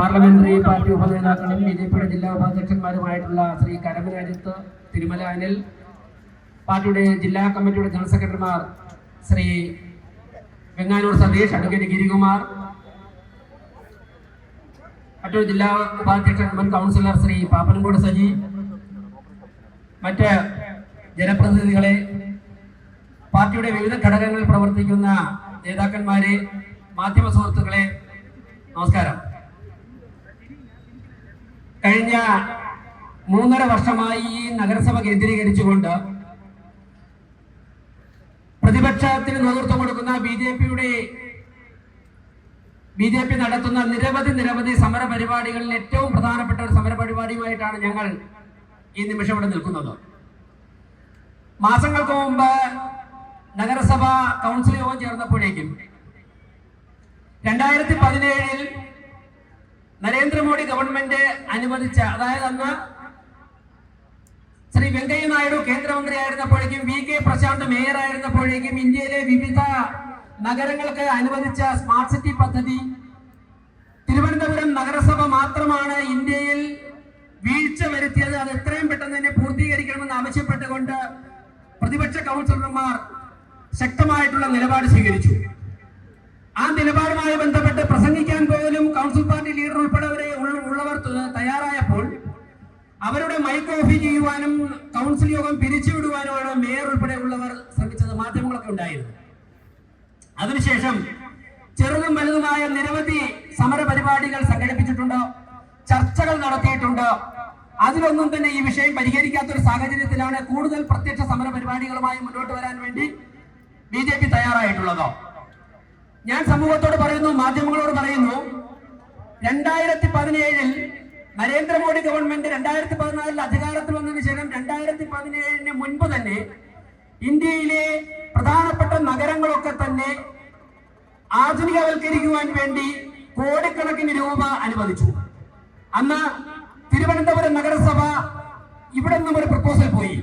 Parliamentary party ഉപനേതാക്കളും B J പിയുടെ ജില്ലാ ഉപാധ്യക്ഷന്മാരുമായിട്ടുള്ള ശ്രീ കരമരാജിത്ത് തിരുമല അനിൽ പാർട്ടിയുടെ ജില്ലാ കമ്മിറ്റിയുടെ ജനറൽ സെക്രട്ടറിമാർ ശ്രീ വെങ്ങാനൂർ സതീഷ് അഡ്വക്കേറ്റ് ഗിരികുമാർ മറ്റൊരു ജില്ലാ ഉപാധ്യക്ഷൻ മുൻ കൗൺസിലർ ശ്രീ പാപ്പനംകോട് സജി മറ്റ് ജനപ്രതിനിധികളെ പാർട്ടിയുടെ വിവിധ ഘടകങ്ങളിൽ പ്രവർത്തിക്കുന്ന നേതാക്കന്മാരെ മാധ്യമ സുഹൃത്തുക്കളെ നമസ്കാരം. കഴിഞ്ഞ മൂന്നര വർഷമായി ഈ നഗരസഭ കേന്ദ്രീകരിച്ചുകൊണ്ട് പ്രതിപക്ഷത്തിന് നേതൃത്വം കൊടുക്കുന്ന ബി ജെ പിയുടെ ബി ജെ പി നടത്തുന്ന നിരവധി നിരവധി സമര പരിപാടികളിൽ ഏറ്റവും പ്രധാനപ്പെട്ട ഒരു സമര പരിപാടിയുമായിട്ടാണ് ഞങ്ങൾ ഈ നിമിഷം ഇവിടെ നിൽക്കുന്നത്. മാസങ്ങൾക്ക് മുമ്പ് നഗരസഭ കൗൺസിൽ യോഗം ചേർന്നപ്പോഴേക്കും രണ്ടായിരത്തി പതിനേഴിൽ നരേന്ദ്രമോദി ഗവൺമെന്റ് അനുവദിച്ച അതായത് അന്ന് ശ്രീ വെങ്കയ്യ നായിഡു കേന്ദ്രമന്ത്രി ആയിരുന്നപ്പോഴേക്കും വി കെ പ്രശാന്ത് മേയർ ആയിരുന്നപ്പോഴേക്കും ഇന്ത്യയിലെ വിവിധ നഗരങ്ങൾക്ക് അനുവദിച്ച സ്മാർട്ട് സിറ്റി പദ്ധതി. തിരുവനന്തപുരം നഗരസഭ മാത്രമാണ് ഇന്ത്യയിൽ വീഴ്ച വരുത്തിയത്. അത് എത്രയും പെട്ടെന്ന് തന്നെ പൂർത്തീകരിക്കണമെന്ന് ആവശ്യപ്പെട്ടുകൊണ്ട് പ്രതിപക്ഷ കൗൺസിലർമാർ ശക്തമായിട്ടുള്ള നിലപാട് സ്വീകരിച്ചു. ആ നിലപാടുമായി ബന്ധപ്പെട്ട് പ്രസംഗിക്കാൻ പോലും കൗൺസിൽ പാർട്ടി ലീഡർ ഉൾപ്പെടെ ഉള്ളവർ തയ്യാറായപ്പോൾ അവരുടെ മൈക്ക് ഓഫ് ചെയ്യുവാനും കൗൺസിൽ യോഗം പിരിച്ചുവിടുവാനുമാണ് മേയർ ഉൾപ്പെടെ ഉള്ളവർ ശ്രമിച്ചത് മാധ്യമങ്ങളൊക്കെ ഉണ്ടായിരുന്നു. അതിനുശേഷം ചെറുതും വലുതുമായ നിരവധി സമര പരിപാടികൾ സംഘടിപ്പിച്ചിട്ടുണ്ട് ചർച്ചകൾ നടത്തിയിട്ടുണ്ട്. അതിലൊന്നും തന്നെ ഈ വിഷയം പരിഹരിക്കാത്ത ഒരു സാഹചര്യത്തിലാണ് കൂടുതൽ പ്രത്യക്ഷ സമര പരിപാടികളുമായി മുന്നോട്ട് വരാൻ വേണ്ടി ബി ജെ പി തയ്യാറായിട്ടുള്ളത്. ഞാൻ സമൂഹത്തോട് പറയുന്നു മാധ്യമങ്ങളോട് പറയുന്നു രണ്ടായിരത്തി പതിനേഴിൽ നരേന്ദ്രമോദി ഗവൺമെന്റ് രണ്ടായിരത്തി പതിനാലിൽ അധികാരത്തിൽ വന്നതിന് ശേഷം രണ്ടായിരത്തി പതിനേഴിന് മുൻപ് തന്നെ ഇന്ത്യയിലെ പ്രധാനപ്പെട്ട നഗരങ്ങളൊക്കെ തന്നെ ആധുനികവൽക്കരിക്കുവാൻ വേണ്ടി കോടിക്കണക്കിന് രൂപ അനുവദിച്ചു. അന്ന് തിരുവനന്തപുരം നഗരസഭ ഇവിടെ നിന്നും ഒരു പ്രപ്പോസൽ പോയി.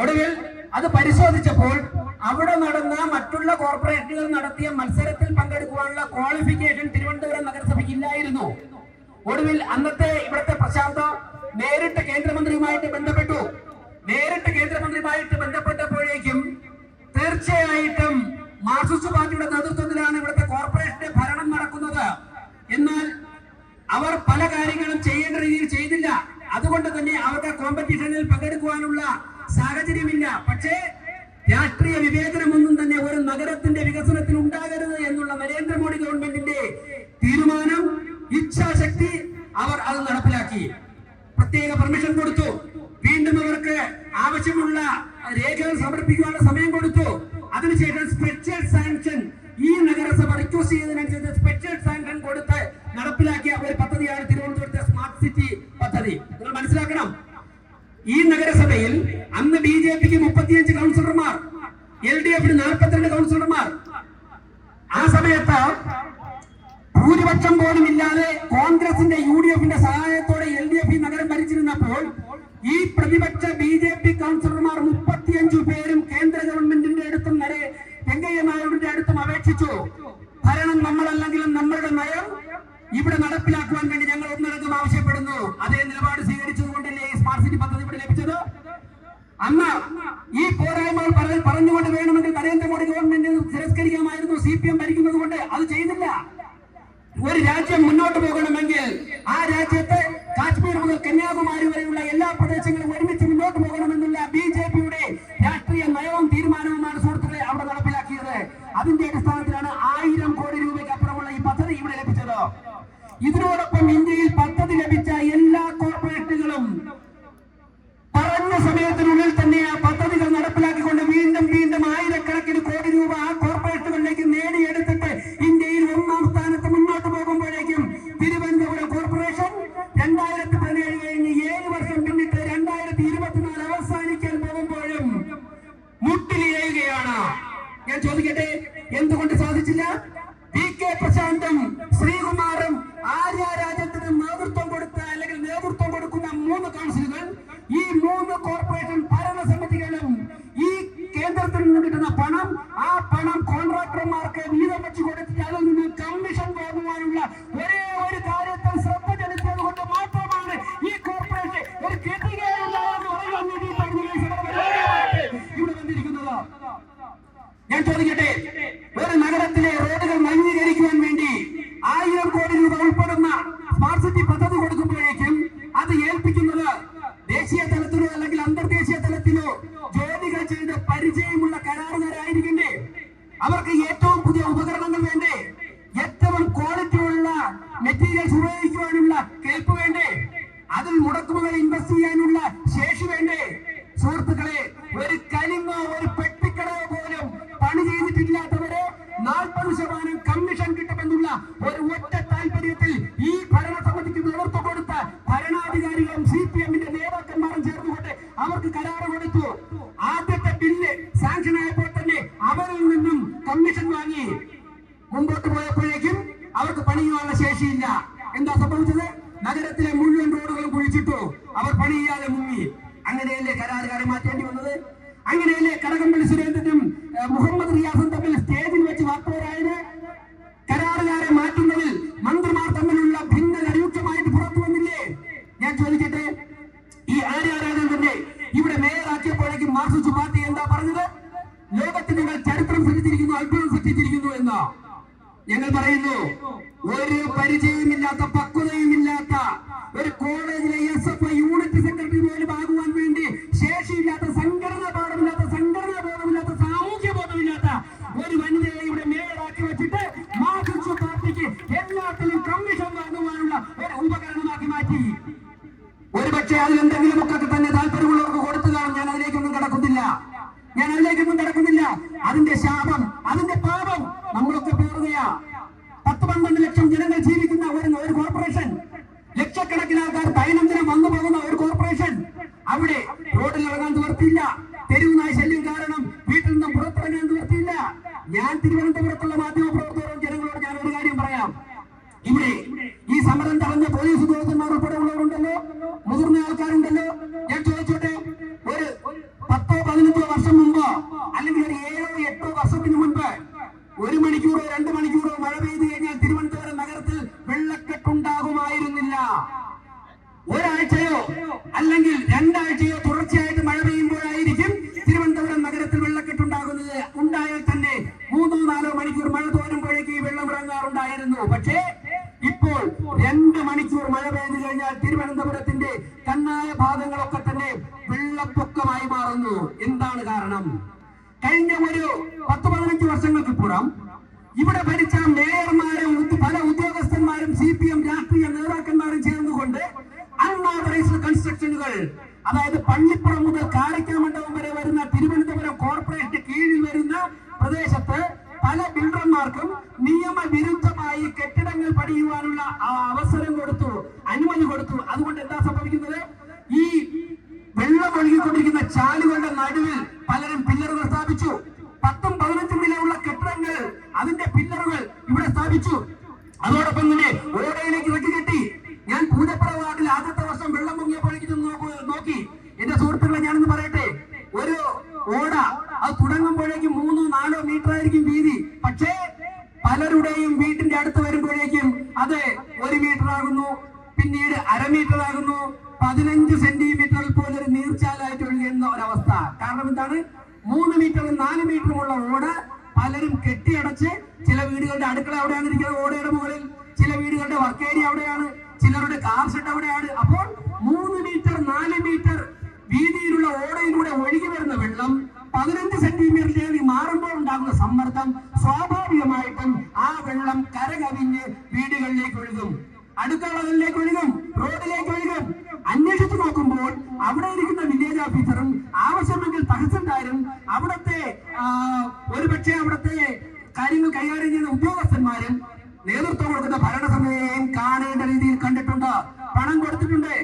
ഒടുവിൽ അത് പരിശോധിച്ചപ്പോൾ അവിടെ നടന്ന മറ്റുള്ള കോർപ്പറേറ്റുകൾ നടത്തിയ മത്സരത്തിൽ പങ്കെടുക്കുവാനുള്ള ക്വാളിഫിക്കേഷൻ തിരുവനന്തപുരം നഗരസഭയ്ക്ക് ഇല്ലായിരുന്നു ഒടുവിൽ അന്നത്തെ ഇവിടുത്തെ പ്രശാന്ത നേരിട്ട് കേന്ദ്രമന്ത്രിയുമായിട്ട് ബന്ധപ്പെട്ടു. നേരിട്ട് കേന്ദ്രമന്ത്രിയുമായിട്ട് ബന്ധപ്പെട്ടപ്പോഴേക്കും തീർച്ചയായിട്ടും മാർക്സിസ്റ്റ് പാർട്ടിയുടെ നേതൃത്വത്തിലാണ് ഇവിടുത്തെ കോർപ്പറേഷന്റെ ഭരണം നടക്കുന്നത്. എന്നാൽ അവർ പല കാര്യങ്ങളും ചെയ്യേണ്ട രീതിയിൽ ചെയ്തില്ല. അതുകൊണ്ട് തന്നെ അവരുടെ കോമ്പറ്റീഷനിൽ പങ്കെടുക്കുവാനുള്ള സാഹചര്യമില്ല. പക്ഷേ രാഷ്ട്രീയ വിവേചനമൊന്നും തന്നെ ഒരു നഗരത്തിന്റെ വികസനത്തിൽ ഉണ്ടാകരുത് എന്നുള്ള നരേന്ദ്രമോദി ഗവൺമെന്റിന്റെ തീരുമാനം ഇച്ഛാശക്തി അവർ അത് നടപ്പിലാക്കി. പ്രത്യേക പെർമിഷൻ കൊടുത്തു. വീണ്ടും അവർക്ക് ആവശ്യമുള്ള രേഖകൾ സമർപ്പിക്കുവാനുള്ള സമയം കൊടുത്തു. അതിനുശേഷം സ്പെഷ്യൽ സാങ്ഷൻ ഈ നഗരസഭ റിക്വസ്റ്റ് ചെയ്തതിനനുസരിച്ച് സ്പെഷ്യൽ സാങ്ഷൻ കൊടുത്ത് നടപ്പിലാക്കിയ ഒരു പദ്ധതിയാണ് തിരുവനന്തപുരത്തെ സ്മാർട്ട് സിറ്റി പദ്ധതി. നിങ്ങൾ മനസ്സിലാക്കണം? ഈ നഗരസഭയിൽ അന്ന് ബി ജെ പിക്ക് മുപ്പത്തിയഞ്ച് നായിഡുവിന്റെ അടുത്തും അപേക്ഷിച്ചു. ഭരണം നമ്മളല്ലെങ്കിലും നമ്മളുടെ നയം ഇവിടെ നടപ്പിലാക്കുവാൻ വേണ്ടി ഞങ്ങൾ ഒന്നടങ്കം ആവശ്യപ്പെടുന്നു. അതേ നിലപാട് സ്വീകരിച്ചതുകൊണ്ടല്ലേ ഈ സ്മാർട്ട് സിറ്റി പദ്ധതി ഇവിടെ ലഭിച്ചത്? അന്ന് ഈ പോരായ്മകൾ പറ- പറഞ്ഞുകൊണ്ട് വേണമെങ്കിൽ നരേന്ദ്രമോദി ഗവൺമെന്റ് തിരസ്കരിക്കാമായിരുന്നു. സി പി എം ഭരിക്കുന്നത് കൊണ്ട് അത് ചെയ്തില്ല. ഒരു രാജ്യം മുന്നോട്ട് പോകണമെങ്കിൽ ആ രാജ്യത്തെ കാശ്മീർ മുതൽ കന്യാകുമാരി വരെയുള്ള എല്ലാ പ്രദേശങ്ങളും ഒരുമിച്ച് മുന്നോട്ട് പോകണമെന്നുള്ള ബി ജെ പിയുടെ ചോദിക്കട്ടെ? എന്തുകൊണ്ട് സാധിച്ചില്ല? വി കെ പ്രശാന്തും ശ്രീകുമാറും ആര്യ രാജ്യത്തിന് അങ്ങനെയല്ലേ കടകംപള്ളി സുരേന്ദ്രനും മുഹമ്മദ് റിയാസും തമ്മിൽ സ്റ്റേജിൽ വെച്ച് വാർത്തവരായത് കരാറുകാരെ മാറ്റുന്നതിൽ മന്ത്രിമാർ തമ്മിലുള്ള ഭിന്നത രൂക്ഷമായിട്ട് പുറത്തു വന്നില്ലേ? ഞാൻ ചോദിച്ചിട്ട് ഈ ആര്യാരാജന്റെ ഇവിടെ മേയറാക്കിയപ്പോഴേക്കും മാർസിസ്റ്റ് പാർട്ടി എന്താ പറഞ്ഞത്? ലോകത്തിൽ നിങ്ങൾ ചരിത്രം സൃഷ്ടിച്ചിരിക്കുന്നു അത്ഭുതം സൃഷ്ടിച്ചിരിക്കുന്നു എന്ന്? ഞങ്ങൾ പറയുന്നു ഒരു പരിചയമില്ലാത്ത പക്വതയുമില്ലാത്ത ഒരു കോളേജിലെ എസ് എഫ് യൂണിറ്റ് സെക്രട്ടറി പോലും ആകുവാൻ വേണ്ടി എല്ലാത്തിലും കമ്മീഷൻ വാങ്ങുവാനുള്ള ഒരു ഉപകരണമാക്കി മാറ്റി. ഒരുപക്ഷെ അതിലെന്തെങ്കിലുമൊക്കെ തന്നെ താല്പര്യമുള്ളവർക്ക് ഇറങ്ങാറുണ്ടായിരുന്നു പക്ഷേ ഇപ്പോൾ രണ്ട് മണിക്കൂർ മഴ പെയ്തു കഴിഞ്ഞാൽ തിരുവനന്തപുരത്തിന്റെ കണ്ണായ ഭാഗങ്ങളൊക്കെ തന്നെ വെള്ളപ്പൊക്കമായി മാറുന്നു. എന്താണ് കാരണം? കഴിഞ്ഞ ഒരു പത്ത് പതിനഞ്ച് വർഷങ്ങൾക്ക് പുറം ഇവിടെ ഭരിച്ച മേയർമാരും നടുവിൽ പലരും പില്ലറുകൾ സ്ഥാപിച്ചു. പത്തും പതിനഞ്ചും നിലയുള്ള കെട്ടിടങ്ങൾ അതിന്റെ പില്ലറുകൾ ഇവിടെ സ്ഥാപിച്ചു. അതോടൊപ്പം തന്നെ ഓടയിലേക്ക് വെട്ടി കെട്ടി. ഞാൻ പൂജപ്പുറ വാർഡിൽ ആദ്യത്തെ വർഷം വെള്ളം പൊങ്ങിയപ്പോഴേക്ക് നോക്കി എന്റെ സുഹൃത്തുക്കളെ ഞാനൊന്ന് പറയട്ടെ? ഒരു ഓട അത് തുടങ്ങുമ്പോഴേക്കും മൂന്നോ നാലോ മീറ്റർ ആയിരിക്കും വീതി. എന്താണ് മൂന്ന് മീറ്ററും നാല് മീറ്ററും ഉള്ള ഓട് പലരും കെട്ടിയടച്ച് ചില വീടുകളുടെ അടുക്കള അവിടെയാണ് ഇരിക്കുന്നത്. ഓടയുടെ മുകളിൽ ചില വീടുകളുടെ വർക്ക് ഏരിയ അവിടെയാണ്. ചിലരുടെ കാർ ഷെഡ് അവിടെയാണ്. അപ്പോൾ മൂന്ന് മീറ്റർ നാല് മീറ്റർ വീതിയിലുള്ള ഓടയിലൂടെ ഒഴുകി വരുന്ന വെള്ളം പതിനഞ്ച് സെന്റിമീറ്ററിലേക്ക് മാറുമ്പോൾ ഉണ്ടാകുന്ന സമ്മർദ്ദം സ്വാഭാവികമായിട്ടും ആ വെള്ളം കരകവിഞ്ഞ് വീടുകളിലേക്ക് ഒഴുകും. അടുക്കളകളിലേക്ക് ഒഴുകും. റോഡിലേക്ക് ഒഴുകും. അന്വേഷിച്ചു നോക്കുമ്പോൾ അവിടെ ഇരിക്കുന്ന വില്ലേജ് ഓഫീസറും ആവശ്യമെങ്കിൽ തഹസിൽദാരും അവിടുത്തെ ഒരുപക്ഷെ അവിടുത്തെ കാര്യങ്ങൾ കൈകാര്യം ചെയ്യുന്ന ഉദ്യോഗസ്ഥന്മാരും നേതൃത്വം കൊടുക്കുന്ന ഭരണസമിതിയെയും കാണേണ്ട രീതിയിൽ കണ്ടിട്ടുണ്ട്. പണം കൊടുത്തിട്ടുണ്ട്.